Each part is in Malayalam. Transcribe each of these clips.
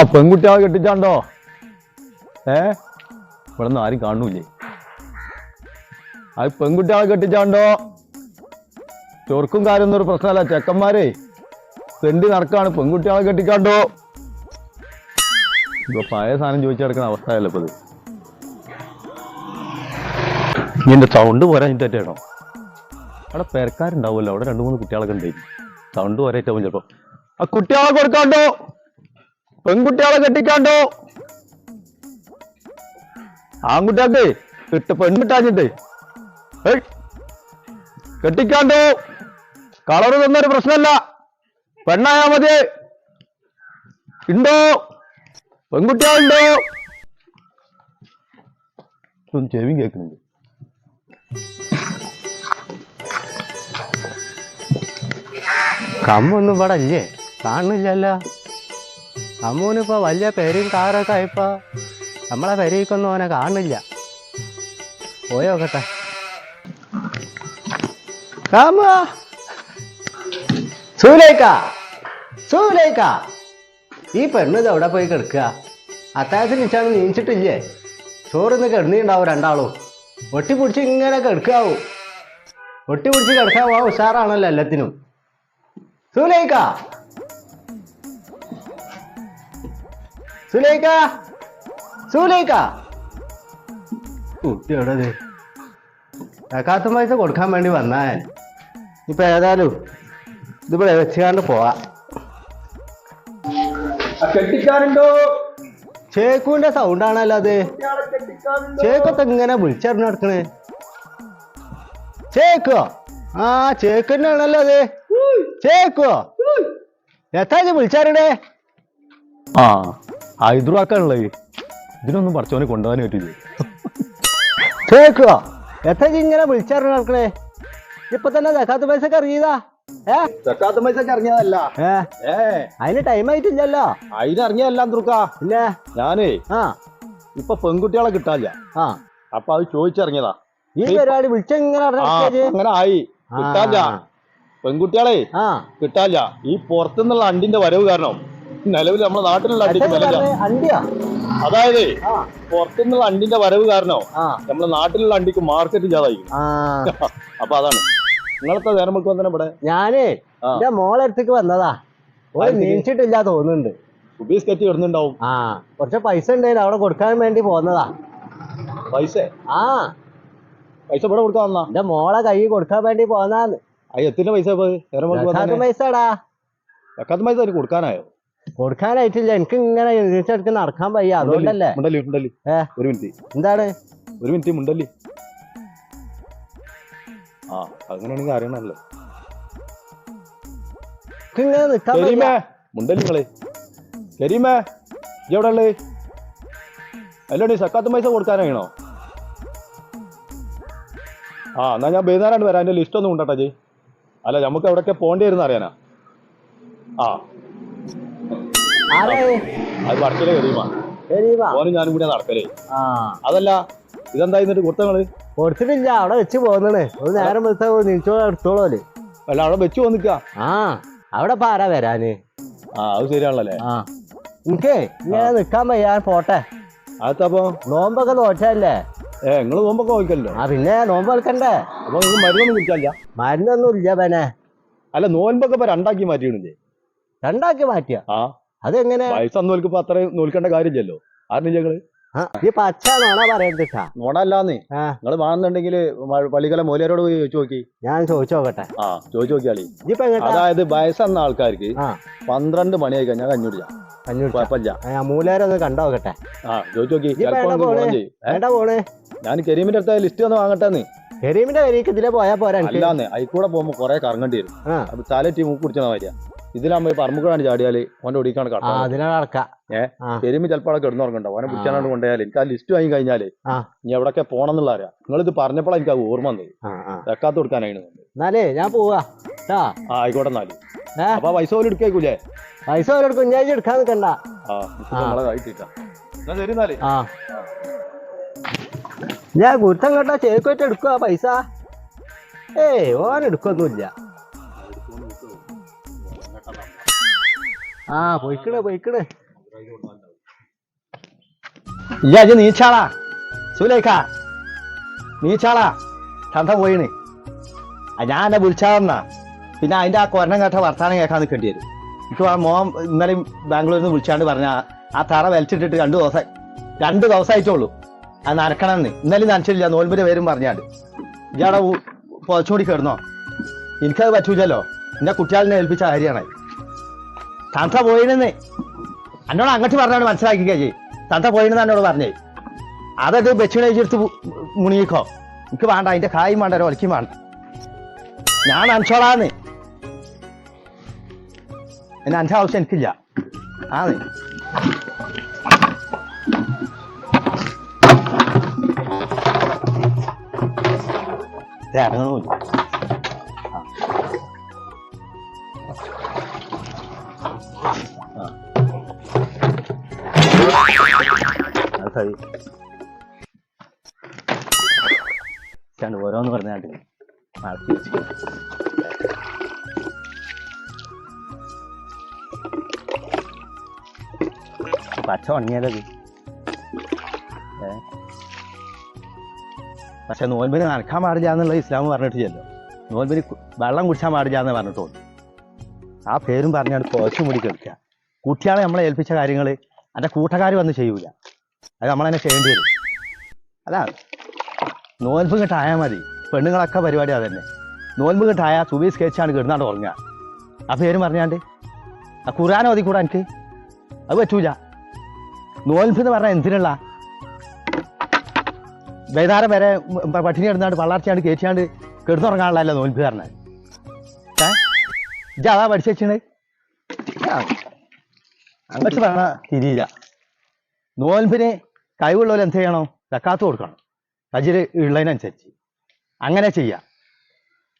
ആ പെൺകുട്ടികളെ കെട്ടിച്ചാണ്ടോ? ഏ? ഇവിടെ നിന്ന് ആരും കാണൂലേ ആ പെൺകുട്ടികളെ കെട്ടിച്ചാണ്ടോ? ചൊറുക്കും കാര്യമൊന്നും ഒരു പ്രശ്നമല്ല. ചെക്കന്മാരെ തെണ്ടി നടക്കാണ് പെൺകുട്ടികളെ കെട്ടിക്കാണ്ടോ ഇപ്പൊ പഴയ സാധനം ചോദിച്ചു കിടക്കുന്ന അവസ്ഥയല്ല ഇപ്പൊ ഇത് നിന്റെ സൗണ്ട് പോരാ തെറ്റേണോ അവിടെ പെരക്കാരുണ്ടാവുമല്ലോ. അവിടെ രണ്ടു മൂന്ന് കുട്ടികളൊക്കെ ഉണ്ടായിരുന്നു സൗണ്ട് പോരായിട്ടാവും ചിലപ്പോ ആ കുട്ടികളെ കൊടുക്കാണ്ടോ? പെൺകുട്ടികളെ കെട്ടിക്കാണ്ടോ? ആൺകുട്ടികൾക്ക് കിട്ട പെൺകുട്ടാഞ്ഞിട്ട്. കെട്ടിക്കാണ്ടോ? കളറ് തന്നൊരു പ്രശ്നമല്ല. പെണ്ണായാ മതി. ഉണ്ടോ? പെൺകുട്ടികളുണ്ടോ? ചെവി കേൾക്കുന്നുണ്ട് കമ്മൊന്നും ഇവിടെ ഇല്ലേ? കാണുന്നില്ലല്ലോ. അമ്മൂനിപ്പോ വലിയ പെരും കാറൊക്കെ ആയപ്പോ നമ്മളെ പെരയിക്കൊന്നും അവനെ കാണില്ല പോയോക്കട്ടെ ഈ പെണ്ണ് ഇത് എവിടെ പോയി കിടക്കുക? അത്താഴത്തിന് ഇച്ചാണ് നീച്ചിട്ടില്ലേ ചോറിന്ന് കിടന്നിണ്ടാവും രണ്ടാളും. ഒട്ടി പിടിച്ച് ഇങ്ങനെ കിടക്കാവും. ഒട്ടി പിടിച്ച് കിടക്കാവും ഉഷാറാണല്ലോ എല്ലാത്തിനും. സുലൈക്ക! സുലേഖ കുട്ടി എവിടെ കാത്ത പൈസ കൊടുക്കാൻ വേണ്ടി വന്നാൽ ഇപ്പൊ ഏതായാലും ഇതിവിടെ വെച്ചുകാണ്ട് പോവാ. കെട്ടിക്കാനുണ്ടോ ചേക്കുവിന്റെ സൗണ്ട് ആണല്ലോ അത്. ചേക്കൊക്കെ ഇങ്ങനെ വിളിച്ചറിഞ്ഞ് നടക്കണേ. ചേക്കോ? ആ ചേക്കന്നെ ആണല്ലോ അത്. ചേക്കോ? എത്താ വിളിച്ചാരണേ ആ. ഹൈദരാക്കാനുള്ളത് ഇതിനൊന്നും പറച്ചോനെ കൊണ്ടുപോകാൻ പറ്റില്ലേ ചേക്കോ എത്ര ഇങ്ങനെ വിളിച്ചറിഞ്ഞ് നടക്കണേ ഇപ്പൊ തന്നെ ദക്കാത്ത പൈസ കറിയതാ അറിയതാ ഏ? ചക്കാത്ത പൈസ ഇറങ്ങിയതല്ല. ഏ? ഏ? അതിന് ടൈം ആയിട്ടില്ലല്ലോ. അതിനിറങ്ങിയല്ല തുറക്ക പിന്നെ? ഞാനേ ആ. ഇപ്പൊ പെൺകുട്ടികളെ കിട്ടാല്ല ആ. അപ്പൊ അത് ചോദിച്ചിറങ്ങിയതാ. ഈ പരിപാടി വിളിച്ചെങ്ങനെ അങ്ങനെ ആയി. കിട്ടാല്ല പെൺകുട്ടികളെ ആ. കിട്ടാല്ല ഈ പുറത്തുനിന്നുള്ള അണ്ടിന്റെ വരവ് കാരണം നിലവിൽ നമ്മുടെ നാട്ടിലുള്ള അണ്ടിക്ക് വില അതായത് പുറത്തുനിന്നുള്ള അണ്ടിന്റെ വരവ് കാരണോ നമ്മുടെ നാട്ടിലുള്ള അണ്ടിക്ക് മാർക്കറ്റ് ഇല്ലാതായിരിക്കും അപ്പൊ അതാണ്. നിങ്ങളത്തെ നേരം വെക്കുമ്പോ തന്നെ ഇവിടെ? ഞാനേ. എന്റെ മോളെ അടുത്തേക്ക് വന്നതാ. ഓൾ? നീച്ചിട്ടില്ല തോന്നുന്നുണ്ട്. സുബീസ് കെറ്റി വരുന്നുണ്ടാവും. ആ കുറച്ച് പൈസ ഉണ്ടായിരുന്നു അവിടെ കൊടുക്കാൻ വേണ്ടി പോന്നതാ. പൈസ? ആ. പൈസ ഇവിടെ കൊടുക്കാൻ വന്നാ? എന്റെ മോളെ കൈ കൊടുക്കാൻ വേണ്ടി പോന്നാന്ന്. അയ്യ എത്തിന്റെ പൈസ ഇപ്പൊ നേരം പൈസ കൊടുക്കാനായോ? കൊടുക്കാനായിട്ടില്ല. എനിക്ക് ഇങ്ങനെ എടുക്കുന്ന നടക്കാൻ വയ്യ. അതുകൊണ്ടല്ലേ. മുണ്ടല്ലി മുണ്ടല്ലി. ഏ? ഒരു മിനിറ്റ്. എന്താണ്? ഒരു മിനിറ്റ് മുണ്ടല്ലി. ആ അങ്ങനെയാണെങ്കിൽ അറിയണല്ലോ എനിക്ക് ഇങ്ങനെ നിക്കാൻ വയ്യ. കരീമേ മുണ്ടല്ലി നിങ്ങളെ. കരീമേ ഇജ്ജ് എവിടെ ഉള്ളത്? അല്ലോടി സക്കാത്ത് പൈസ കൊടുക്കാനാണോ ആ എന്നാ ഞാൻ വൈകുന്നേരമാണ് വരാം. എന്റെ ലിസ്റ്റ് ഒന്നും ഉണ്ടട്ടാ ജി. അല്ല നമുക്ക് എവിടെയൊക്കെ പോകേണ്ടി വരുന്ന അറിയാനാ? ആ അത് വർക്കിലെ കരീമാ. ഓനും ഞാനും കൂടി നടക്കലേ. അതല്ല ഇതെന്താ എന്നിട്ട് കൊടുത്തങ്ങൾ? കൊടുത്തിട്ടില്ല അവിടെ വെച്ച് പോന്നണ്. ഒരു നേരം വെച്ചാ നീച്ചോളം എടുത്തോളൂൽ അല്ല അവിടെ വെച്ച് പോന്നിക്ക? ആ അവിടെ പാരാ വരാന്? ആ അത് ശരിയാണല്ലേ? ആ. എനിക്കേ ഇങ്ങനെ നിക്കാൻ വയ്യ ഞാൻ പോട്ടെ. അതപ്പോ നോമ്പൊക്കെ നോറ്റല്ലേ ഏ നിങ്ങൾ നോമ്പൊക്കെ നോക്കല്ലോ ആ പിന്നെ നോമ്പ് കളിക്കണ്ടേ അപ്പൊ നിങ്ങൾ മരുന്നൊന്നും കുടിക്കാല്ല മരുന്നൊന്നും ഇല്ല പനെ അല്ല നോൻപൊക്കെ ഇപ്പൊ രണ്ടാക്കി മാറ്റിയിടുന്നില്ലേ രണ്ടാക്കി മാറ്റിയ? ആ. അതെങ്ങനെ? അത്രയും നോൽക്കേണ്ട കാര്യമില്ലല്ലോ. ആരുടെ ഞങ്ങൾ ഈ പച്ച നോണ പറയണ്ടിട്ടാ നോടല്ലാന്നേ ആ. നിങ്ങൾ വേണമെന്നുണ്ടെങ്കിൽ പള്ളിക്കല മൂലരോട് പോയി ചോദിച്ചു നോക്കി. ഞാൻ ചോദിച്ചു നോക്കട്ടെ. ആ ചോദിച്ചു നോക്കിയാളി എങ്ങട്ടാ? അതായത് വയസ്സന്ന ആൾക്കാർക്ക് ആ. പന്ത്രണ്ട് മണിയായി കഴിഞ്ഞാൽ കഞ്ഞൂടില്ല അഞ്ഞൂറ് കുഴപ്പമില്ല. ആ മൂലേരം ഒന്ന് കണ്ടു നോക്കട്ടെ. ആ ചോദിച്ചു നോക്കി. ഇജ്ജ് ചിലപ്പോ പോണേ. ചെയ്യും ഏ? വേണ്ട പോണ്? ഞാൻ കരീമിന്റെ അടുത്ത ലിസ്റ്റ് ഒന്ന് വാങ്ങട്ടെന്ന്. കരീമിന്റെ കരീക്ക് ഇതിലെ പോയാ പോരാ എനിക്ക്. അല്ലാന്ന് കൂടെ പോകുമ്പോ കൊറേ കറങ്ങേണ്ടി വരും. ആ. അപ്പൊ തല ടീം കുടിച്ചാൽ മതിയാ ഇതിലാകുമ്പോ പറമ്പുകളാണ് ചാടിയാൽ ഓന്റെ ഒടിക്കാണ് അതിനെ നടക്കാം കരീമി ചിലപ്പോൾ അവിടെ കിടന്നുറങ്ങണ്ട ഓനെ പിടിച്ചാണ്ട് കൊണ്ടുപോയാൽ എനിക്ക് ആ ലിസ്റ്റ് വാങ്ങി കഴിഞ്ഞാൽ. ഇനി എവിടൊക്കെ പോണം എന്നുള്ള അറിയാം. നിങ്ങളിത് പറഞ്ഞപ്പോഴാണ് എനിക്ക് അത് ഓർമ്മ വന്നത്. വെക്കാത്ത കൊടുക്കാനായിരുന്നു എന്നാലേ ഞാൻ പോവാ. ആയിക്കോട്ടെ എന്നാൽ. അപ്പൊ പൈസ പോലും എടുക്കേക്കൂലേ? പൈസ പോലും എടുക്കും. ഞാൻ എടുക്കാൻ നിൽക്കണ്ട ഇത് ഞാൻ ഗുരുത്തം കേട്ടാ ചേക്കോട്ട് എടുക്കുക പൈസ. ഏയ് ഓൻ എടുക്കൊന്നുമില്ല. ആ പൊയ്ക്കണ് പൊയ്ക്കണ് ഇല്ല അജ് നീച്ചാളാ സുലേഖ. നീച്ചാളാ തന്ത പോയിണ് ഞാൻ എന്നെ വിളിച്ചാന്നാ പിന്നെ അതിന്റെ ആ കൊരണം കേട്ട വർത്താനം കേൾക്കാൻ നിൽക്കേണ്ടി വരും. എനിക്ക് ആ മോൻ ഇന്നലെ ബാംഗ്ലൂരിൽ നിന്ന് വിളിച്ചാണ്ട് പറഞ്ഞ ആ- തറ വലിച്ചിട്ടിട്ട് രണ്ട് ദിവസം രണ്ട് ദിവസമായിട്ടുള്ളൂ അത് നനക്കണമെന്ന്. ഇന്നലെ നനച്ചിട്ടില്ല നോൽമ്പിന്റെ പേരും പറഞ്ഞാണ്ട്. ഇയാടെ പുതച്ചുകൂടി കിടന്നോ? എനിക്കത് പറ്റൂലല്ലോ. എന്റെ കുട്ടികളെ ഏൽപ്പിച്ച കാര്യമാണ്. തന്ത പോയിരുന്നു. എന്നോട് അങ്ങോട്ട് പറഞ്ഞാണ് മനസ്സിലാക്കിക്കേ ചെയ് തന്ത പോയിരുന്നു എന്നോട് പറഞ്ഞേ. അതൊക്കെ ചേർത്ത് മുണിയിക്കോ എനിക്ക് വേണ്ട അതിന്റെ കായും വേണ്ട ഒരു ഒലക്കും വേണ്ട. ഞാൻ നനച്ചോളാന്ന് എന്നെ അഞ്ച് ആവശ്യം എനിക്കില്ല. ആന്ന്. ഇറങ്ങണില്ല സരി രണ്ട് ഓരോന്ന് പറഞ്ഞാണ്ട് പച്ച ഉണങ്ങിയാലത് പക്ഷെ നോൻപിന് നനക്കാൻ പാടില്ല എന്നുള്ള ഇസ്ലാം പറഞ്ഞിട്ടില്ലല്ലോ. നോൻപിന് കു- വെള്ളം കുടിച്ചാൻ പാടില്ല എന്ന് പറഞ്ഞിട്ടുള്ളൂ ആ പേരും പറഞ്ഞാണ് കുറച്ചും കൂടി കളിക്കുക കുട്ടികളെ നമ്മളെ ഏൽപ്പിച്ച കാര്യങ്ങൾ എന്റെ കൂട്ടുകാർ വന്ന് ചെയ്യൂല. അത് നമ്മളതിനെ ചെയ്യേണ്ടി വരും അതാ നോൻപ് കിട്ടായാൽ മതി. പെണ്ണുങ്ങളൊക്കെ പരിപാടി അതന്നെ. നോൻപ് കിട്ടായാൽ സുബി സ്കെച്ചാണ് കിടന്നാണ്ട് ഉറങ്ങുക. ആ പേര് പറഞ്ഞാണ്ട്? ആ ഖുറാൻ ഓതി കൂടാ എനിക്ക്? അത് പറ്റൂല. നോൽഫ് എന്ന് പറഞ്ഞാൽ എന്തിനുള്ള? വൈകുന്നേരം വരെ പട്ടിണി കിടന്നാണ്ട് പള്ളാർച്ചയാണ്ട് കയറ്റിയാണ്ട് കിടന്നുറങ്ങാനുള്ളതല്ല നോൽഫ് പറഞ്ഞത് ഏ? അതാ പഠിച്ചു വെച്ചിണ് അങ്ങോട്ട് പറഞ്ഞ തിരിയില്ല. നോൽമ്പിന് കഴിവുള്ളവർ എന്ത് ചെയ്യണം? തക്കാത്ത് കൊടുക്കണം. കജിൽ ഉള്ളതിനനുസരിച്ച്. അങ്ങനെ ചെയ്യാം.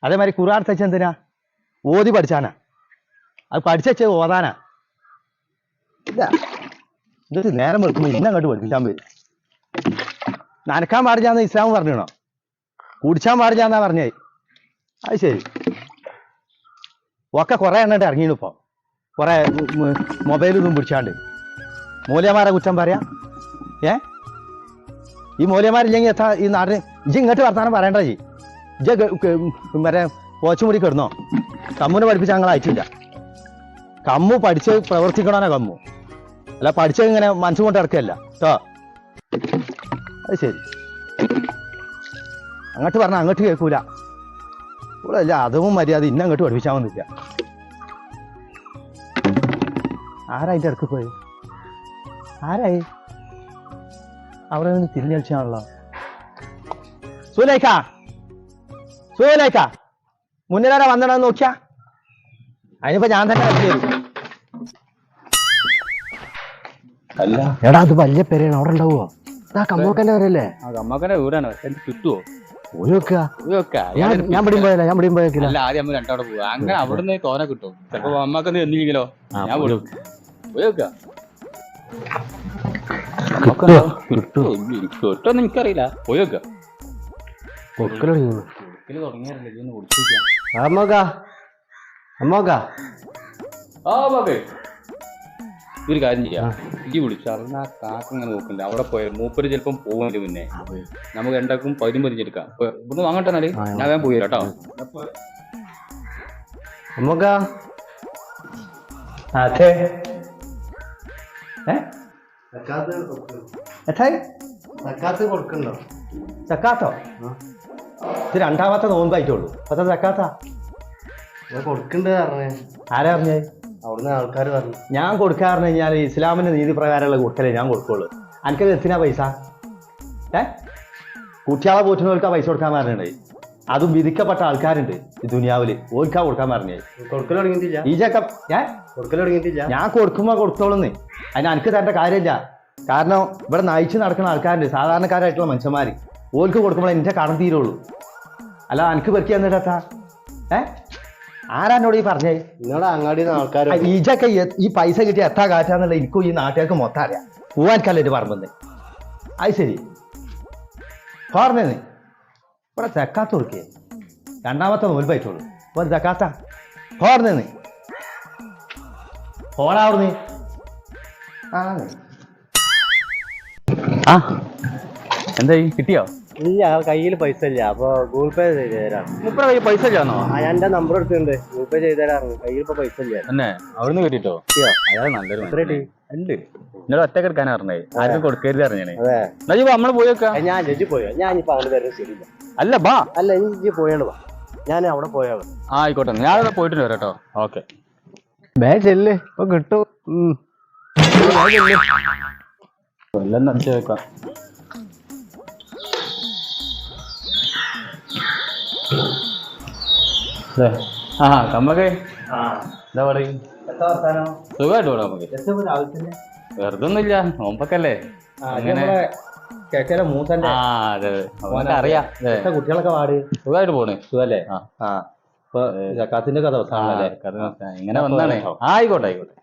അതേമാതിരി ഖുറാൻ തച്ച് എന്തിനാ? ഓതി പഠിച്ചാനാ. അത് പഠിച്ചു ഓതാനാ. ഇല്ല ഇതൊരു നേരം വെക്കുമ്പോൾ ഇന്ന അങ്ങോട്ട് പഠിപ്പിക്കാൻ വരും. നനക്കാൻ പാടില്ലാന്ന് ഇസ്ലാം പറഞ്ഞോ കുടിച്ചാൻ പാടില്ലാന്നാ പറഞ്ഞേ. അത് ശരി. ഒക്കെ കുറെ എണ്ണിട്ട് ഇറങ്ങിയാണ് ഇപ്പൊ. കുറെ മൊബൈലൊന്നും പിടിച്ചാണ്ട്. മൂല്യമാരെ കുറ്റം പറയാ? ഏ? ഈ മൂല്യമാരില്ലെങ്കിൽ എത്താ ഈ നാടിന് ഇജ്ജ് ഇങ്ങോട്ട് വർത്താനം പറയണ്ട ജി ഇജ്ജ് മറ്റേ പോച്ചുമുടി കിടന്നോ? കമ്മുനെ പഠിപ്പിച്ച ഞങ്ങൾ അയച്ചില്ല കമ്മു പഠിച്ച് പ്രവർത്തിക്കണോനാ കമ്മു. അല്ല പഠിച്ചത് ഇങ്ങനെ മനസ്സുകൊണ്ട് ഇറക്കല്ല കേട്ടോ അത് ശരി. അങ്ങോട്ട് പറഞ്ഞാൽ അങ്ങോട്ട് കേൾക്കൂല ഇവിടെ അല്ല അതും മര്യാദ ഇന്ന അങ്ങോട്ട് പഠിപ്പിച്ചാൽ വന്നില്ല. ആരാ അതിന്റെ ഇടയ്ക്ക് പോയി? ആരായി? അവിടെ നിന്ന് തിരിഞ്ഞടിച്ചാണല്ലോ. സുലേഖ സുലേഖ മുന്നിലാരാ വന്നിടാന്ന് നോക്കിയാ? അതിനിപ്പോ ഞാൻ തന്നെ അല്ല. എടാ അത് വലിയ പേരാണ് അവിടെ ഉണ്ടാവുമോ ആ കമ്മോക്കന്റെ പേരല്ലേ ആ അമ്മക്കന്റെ വീടാണ്. കിട്ടുവോ പോയി ഞാൻ ഞാൻ പിടിയും പോയല്ല ഞാൻ പിടിയും പോയേക്കില്ല. അല്ല ആദ്യം നമ്മൾ രണ്ടവിടെ പോവാ. അങ്ങനെ അവിടുന്ന് തോനെ കിട്ടും. ചിലപ്പോ അമ്മക്കൊന്നും ഞാൻ പോയി കിട്ടുമെന്ന് എനിക്കറിയില്ല. ഒരു കാര്യം ചെയ്യാം. ഇജ്ജി വിളിച്ചാൽ ആ കാക്ക ഇങ്ങനെ നോക്കണ്ട. അവിടെ പോയ മൂപ്പര് ചിലപ്പം പോകുന്നതിന് മുന്നേ നമുക്ക് രണ്ടാക്കും പതിനും പതിഞ്ഞെടുക്കാം ഇപ്പൊ ഇവിടുന്ന് വാങ്ങട്ടെ എന്നാൽ? ഞാൻ വേഗം പോയി കേട്ടോ. അമ്മക്കാ അതെ. എട്ടായി സക്കാത്ത് കൊടുക്കണ്ടോ ചക്കാത്തോ ഇത് രണ്ടാമത്തെ നോമ്പായിട്ടുള്ളൂ അപ്പൊ ചക്കാത്ത? കൊടുക്കണ്ടത് കൊടുക്കണ്ട് പറഞ്ഞേ. ആരാ പറഞ്ഞേ? അവിടുന്ന് ആൾക്കാർ പറഞ്ഞു. ഞാൻ കൊടുക്കാറെന്ന് കഴിഞ്ഞാൽ ഇസ്ലാമിന്റെ നീതി പ്രകാരമുള്ള കൊടുക്കലേ ഞാൻ കൊടുക്കുള്ളൂ. എനിക്കത് എത്തിനാ പൈസ? ഏ? കൂട്ടിയാളെ പോറ്റുന്നവർക്ക് പൈസ കൊടുക്കാൻ പറഞ്ഞിട്ടുണ്ട് അതും വിധിക്കപ്പെട്ട ആൾക്കാരുണ്ട് ഈ ദുനിയാവിൽ. ഓൽക്കാ കൊടുക്കാൻ പറഞ്ഞേ. കൊടുക്കൽ തുടങ്ങിയിട്ടില്ല. ഈ ചക്ക ഞാൻ കൊടുക്കൽ തുടങ്ങിയിട്ടില്ല. ഞാൻ കൊടുക്കുമ്പോ കൊടുത്തോളുന്ന്. അതിന് എനിക്ക് തരേണ്ട കാര്യമില്ല. കാരണം ഇവിടെ നയിച്ച് നടക്കുന്ന ആൾക്കാരുണ്ട് സാധാരണക്കാരായിട്ടുള്ള മനുഷ്യന്മാര്. ഓൽക്ക് കൊടുക്കുമ്പോൾ എന്റെ കടം തീരുള്ളൂ. അല്ല എനിക്ക് പെറുക്കി തന്നിട്ടാ ഏ? ആരാ എന്നോട് ഈ പറഞ്ഞേ? നിങ്ങളുടെ അങ്ങാടി ആൾക്കാർ ഈ പൈസ കിട്ടിയ എത്ര കാറ്റാന്നുള്ള എനിക്കും ഈ നാട്ടുകാർക്ക് മൊത്തം അറിയാം. പോവാൻക്കല്ലേ ഇത് പറമ്പെന്ന് അത് ശരി. പറഞ്ഞേന്ന് ഇവിടെ തെക്കാത്ത കൊടുക്കേ. രണ്ടാമത്തെ നൂൽപ്പായിട്ടുള്ളൂ ഒരു തെക്കാത്ത നീ. പോടാവുന്നേ ആ എന്തായി? കിട്ടിയോ? ഇല്ല കയ്യിൽ പൈസ ഇല്ല. അപ്പൊ ഗൂഗിൾ പേ ചെയ്ത് തരാം. പൈസ ഇല്ലാന്നോ എന്റെ നമ്പർ എടുത്തിട്ടുണ്ട്. ഗൂഗിൾ പേ ചെയ്ത് തരാറുണ്ട് കയ്യിൽ ഇപ്പൊ പൈസ ഇല്ല. തന്നെ? അവിടുന്ന് കിട്ടിട്ടോ? അയാൾ നല്ലൊരു? ഉണ്ട്. ഒറ്റ എടുക്കാൻ അറിഞ്ഞേ ആർക്കും കൊടുക്കരുത് അറിഞ്ഞേ നമ്മൾ ഏ, ഞാൻ ജഡ്ജി പോയോ. ഞാൻ ഇപ്പൊ അങ്ങനെ തരുന്നത് ശരിയില്ല. അല്ല ബാ. അല്ല എനിക്ക് പോയാണ് ബാ ഞാൻ അവിടെ പോയാ മതി. ആയിക്കോട്ടെ ഞാൻ അവിടെ പോയിട്ട് വരാം കേട്ടോ. ഓക്കെ. ബേ ചെല്ല്. ഇപ്പൊ കിട്ടും. ഉം. എല്ലാം നടിച്ചു വെക്കാം. ദേ, ആ കമ്മക്കെ. എന്താ പറയും സുഖമായിട്ട് നമുക്ക് വെറുതെ ഒന്നുമില്ല നോമ്പൊക്കല്ലേ അങ്ങനെ. ചേച്ചിയുടെ മൂസന്റെ ആ അതെ നമുക്ക് അറിയാം അതെ. കുട്ടികളൊക്കെ പാട്? സുഖമായിട്ട് പോണ്. സുഖല്ലേ? ആ. ആ. ഇപ്പൊ ജക്കാത്തിന്റെ കഥ ആ, കഥ മനസ്സിലായി. ഇങ്ങനെ വന്നാണ്. ആയിക്കോട്ടെ ആയിക്കോട്ടെ.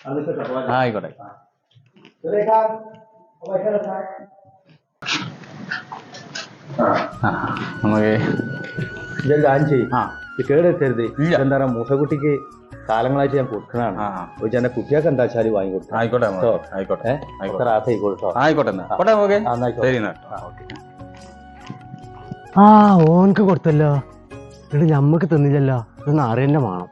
ആ, ആയിക്കോട്ടെ ആ, നമുക്ക് ഇതെല്ലാം ചെയ്യും ആ. കേടെത്തരുത് ഇല്ല. എന്താ പറയാ മൂസക്കുട്ടിക്ക് കാലങ്ങളായിട്ട് ഞാൻ കൊടുക്കുന്നതാണ്. ഒരു എന്റെ കുട്ടികൾക്ക് എന്താ വെച്ചാൽ വാങ്ങി ആയിക്കോട്ടെ. ആയിക്കോട്ടെ ആയിക്കോട്ടെ. കൊടുത്തോ? ആയിക്കോട്ടെ എന്നാ. പോട്ടെ ആ. ശരി ഓൻക്ക് കൊടുത്തല്ലോ. എന്നിട്ട് ഞമ്മക്ക് തിന്നില്ലല്ലോ. ഇത് നാറിയന്നെ വേണം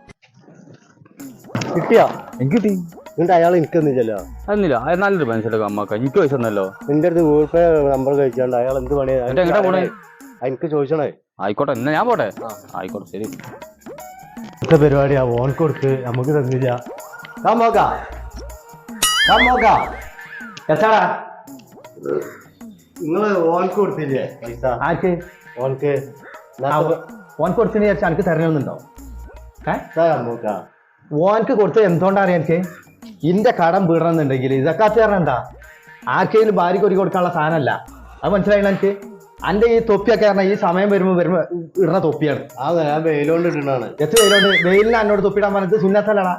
കിട്ടിയോ? എനിക്ക് കിട്ടി. എന്നിട്ട് അയാൾ എനിക്ക് തന്നില്ലല്ലോ? അതൊന്നുമില്ല അത് നല്ലൊരു മനസ്സിലാക്കാം അമ്മയ്ക്ക്. എനിക്ക് പൈസ തന്നല്ലോ. നിന്റെ അടുത്ത് ഗൂഗിൾ പേ നമ്പർ കഴിച്ചാണ്ട് അയാൾ എന്ത് പണിയാ? എനിക്ക് ചോദിച്ചണേ. ആയിക്കോട്ടെ എന്നാ ഞാൻ പോട്ടെ? ആയിക്കോട്ടെ ശരി. ഇത്തെ ആ ഓൺ കൊടുത്ത് നമുക്ക് തന്നില്ല. എത്താടാ ഓൻക്ക് കൊടുത്തില്ലേ പൈസ? ആർക്ക്? ഓൻക്ക്. ഓൻക്ക് കൊടുത്തതിന് വിചാരിച്ചാൽ എനിക്ക് തരണമെന്നുണ്ടോ? കാമോക്ക ഓൻക്ക് കൊടുത്തത് എന്തുകൊണ്ടാണ് എനിക്ക് ഇന്റെ കടം വീടണമെന്നുണ്ടെങ്കിൽ ഇതൊക്കെ എന്താ? ആർക്കെങ്കിലും ഭാര്യയ്ക്ക് ഒരു കൊടുക്കാനുള്ള സാധനമല്ല. അത് മനസ്സിലായില്ല എനിക്ക് അന്റെ ഈ തൊപ്പിയൊക്കെ പറഞ്ഞാൽ ഈ സമയം വരുമ്പോ വരുമ്പോ ഇടുന്ന തൊപ്പിയാണ്. ആ ഞാൻ വെയിലോണ്ട് ഇടുന്നാണ് എത്ര വെയിലുണ്ട്? വെയിലിന് എന്നോട് തൊപ്പിടാൻ പറഞ്ഞത് സുന്നത്തല്ലടാ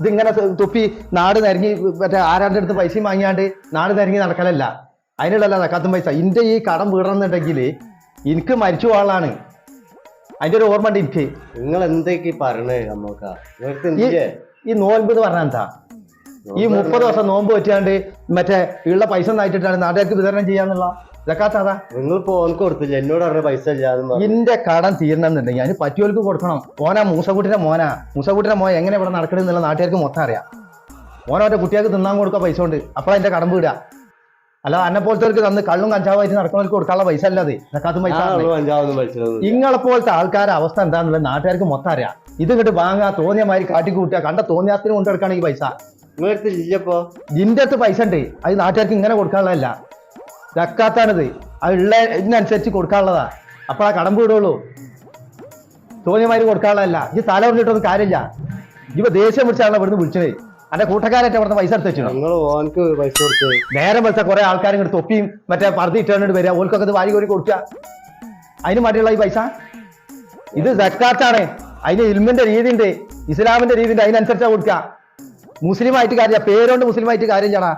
ഇത് ഇങ്ങനെ തൊപ്പി നാട് നരങ്ങി മറ്റേ ആരാന്റെ അടുത്ത് പൈസയും വാങ്ങിയാണ്ട് നാട് നരങ്ങി നടക്കലല്ല. അതിനുള്ളല്ല നടക്കാത്ത പൈസ. ഇന്റെ ഈ കടം വീടണമെന്നുണ്ടെങ്കിൽ എനിക്ക് മരിച്ചു പോകാനാണ് അതിന്റെ ഒരു ഓർമ്മ ഉണ്ട് എനിക്ക് നിങ്ങൾ എന്തൊക്കെ ഈ നോൻപ് എന്ന് പറഞ്ഞാൽ എന്താ? ഈ മുപ്പത് ദിവസം നോമ്പ് വെച്ചാണ്ട് മറ്റേ ഉള്ള പൈസ ഒന്നായിട്ടിട്ടാണ് നാട്ടുകാർക്ക് വിതരണം ചെയ്യാന്നുള്ള ഇതൊക്കാത്താ നിങ്ങൾ ഓൻക്ക് കൊടുത്തില്ല എന്നോട് പറഞ്ഞ പൈസ പറഞ്ഞു. ഇന്റെ കടം തീരണമെന്നുണ്ടെങ്കിൽ അതിന് പറ്റിയവർക്ക് കൊടുക്കണം. മോനാ മൂസക്കുട്ടിന്റെ മോനാ. മൂസക്കുട്ടിന്റെ മോൻ എങ്ങനെ ഇവിടെ നടക്കണമെന്നുള്ള നാട്ടുകാർക്ക് മൊത്തം അറിയാം. മോനവന്റെ കുട്ടികൾക്ക് തിന്നാൻ കൊടുക്കുക പൈസ ഉണ്ട്. അപ്പോൾ എന്റെ കടം വീടുക അല്ല അന്നെ പോലത്തെ തന്ന് കള്ളും കഞ്ചാവായിട്ട് നടക്കുന്നവർക്ക് കൊടുക്കാനുള്ള പൈസ അല്ലാതെ ഇതൊക്കാത്തും പൈസ ഇങ്ങളെ പോലത്തെ ആൾക്കാരുടെ അവസ്ഥ എന്താണെന്നുള്ളത് നാട്ടുകാർക്ക് മൊത്തം അറിയാം. ഇത് ഇങ്ങോട്ട് വാങ്ങാ തോന്നിയ മാതിരി കാട്ടിക്കൂട്ടുക കണ്ട തോന്നിയാത്തിന് കൊണ്ടെടുക്കുകയാണ് ഈ പൈസ നിന്റെ അടുത്ത് പൈസ ഉണ്ട്. അത് നാട്ടുകാർക്ക് ഇങ്ങനെ കൊടുക്കാനുള്ളതല്ല. ദക്കാത്താണിത്. അത് ഉള്ള ഇതിനനുസരിച്ച് കൊടുക്കാനുള്ളതാ. അപ്പോൾ ആ കടമ്പ് വീടുള്ളൂ. തോന്നിയമാര് കൊടുക്കാനുള്ളതല്ല. ഈ തല പറഞ്ഞിട്ടൊന്നും കാര്യമില്ല. ഇപ്പൊ ദേഷ്യം പിടിച്ചാണല്ലോ ഇവിടുന്ന് വിളിച്ചത്. അന്റെ കൂട്ടക്കാരായിട്ട് അവിടുന്ന് പൈസ എടുത്ത് വെച്ചു നിങ്ങൾ പൈസ കൊടുത്തു. നേരം വെച്ച കുറെ ആൾക്കാരും ഇങ്ങോട്ട് തൊപ്പിയും മറ്റേ പറഞ്ഞു ഇട്ടുകൊണ്ട് വരിക. ഓൽക്കൊക്കെ ഇത് വാരി കോരി കൊടുക്കുക. അതിന് മാറ്റിയുള്ള ഈ പൈസ? ഇത് സക്കാത്താണ് അതിന് ഇൽമിന്റെ രീതി ഉണ്ട് ഇസ്ലാമിന്റെ രീതി ഉണ്ട് അതിനനുസരിച്ചാ കൊടുക്കുക. മുസ്ലിം ആയിട്ട് പേരോണ്ട് മുസ്ലിം ആയിട്ട് കാര്യം ചെയ്യണ.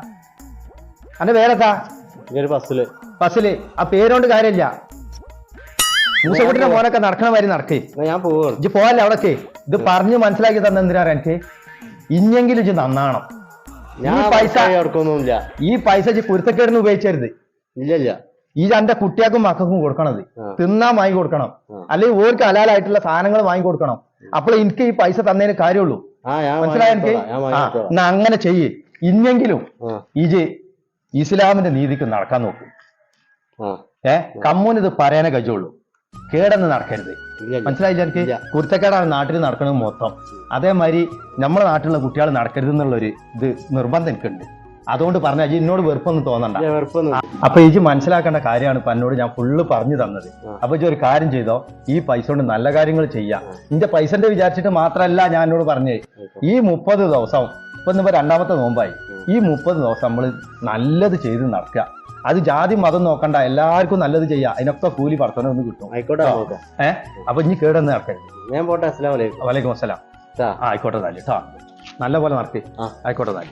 അന്റെ പേരെത്താ ഈ പസിൽ ബസ്സിൽ. ബസ്സിൽ. ആ പേരോണ്ട് കാര്യമില്ല മൂസക്കുട്ടിന്റെ മോനൊക്കെ നടക്കണ മാതിരി നടക്കേ. ഞാൻ പോവാണ് ഇജ്ജ് പോവല്ലേ അവിടൊക്കെ? ഇത് പറഞ്ഞു മനസ്സിലാക്കി തന്നെ എന്തിനാ എനിക്ക്? ഇഞ്ഞെങ്കിലും ഇജ്ജ് നന്നാണോ ഞാൻ ഈ പൈസ പൈസ ഈ പൈസ ഇജ്ജ് കുരുത്തക്കേടിന് ഉപയോഗിച്ചരുത്. ഇല്ല ഇല്ല. ഈ എന്റെ കുട്ടിയാക്കും മക്കൾക്കും കൊടുക്കണത്. തിന്നാൻ വാങ്ങി കൊടുക്കണം. അല്ലെങ്കിൽ ഓർക്ക് ഹലാലായിട്ടുള്ള സാധനങ്ങൾ വാങ്ങി കൊടുക്കണം. അപ്പോൾ എനിക്ക് ഈ പൈസ തന്നതിന് കാര്യമുള്ളൂ. മനസ്സിലായ എനിക്ക്? എന്നാ അങ്ങനെ ചെയ്യ്. ഇന്നെങ്കിലും ഇജ് ഇസ്ലാമിന്റെ നീതിക്ക് നടക്കാൻ നോക്കും. ഏ? കമ്മൂന് ഇത് പറയാനേ കഴിയുള്ളൂ. കേടന്ന് നടക്കരുത്. മനസ്സിലായില്ല എനിക്ക്. കുരുത്തക്കേടാണ് നാട്ടിൽ നടക്കുന്നത് മൊത്തം. അതേമാതിരി നമ്മുടെ നാട്ടിലുള്ള കുട്ടികൾ നടക്കരുത് എന്നുള്ളൊരു ഇത് നിർബന്ധം എനിക്കുണ്ട്. അതുകൊണ്ട് പറഞ്ഞാൽ അജി എന്നോട് വെറുപ്പൊന്നും തോന്നണ്ട. അപ്പൊ ഇജ് മനസ്സിലാക്കേണ്ട കാര്യമാണ് ഇപ്പൊ എന്നോട് ഞാൻ ഫുള്ള് പറഞ്ഞു തന്നത്. അപ്പൊ ഇജ്ജ് ഒരു കാര്യം ചെയ്തോ? ഈ പൈസ കൊണ്ട് നല്ല കാര്യങ്ങൾ ചെയ്യാം. ഇന്റെ പൈസന്റെ വിചാരിച്ചിട്ട് മാത്രമല്ല ഞാൻ എന്നോട് പറഞ്ഞേ. ഈ മുപ്പത് ദിവസം ഇപ്പൊ ഇന്നിപ്പോ രണ്ടാമത്തെ നോമ്പായി. ഈ മുപ്പത് ദിവസം നമ്മൾ നല്ലത് ചെയ്ത് നടക്കുക അത് ജാതി മതം നോക്കണ്ട എല്ലാവർക്കും നല്ലത് ചെയ്യാം. അതിനൊക്കെ കൂലി പടത്തനെ ഒന്ന് കിട്ടും. ആയിക്കോട്ടെ ഏഹ് അപ്പൊ ഇനി കേടന്ന് നടക്കരുത്. ഞാൻ പോട്ടെ അസ്സലാമു അലൈക്കും. വലൈക്കും അസ്സലാം. ആ ആയിക്കോട്ടെ താൽ. കേട്ടോ നല്ല പോലെ നടത്തി. ആയിക്കോട്ടെ നല്ല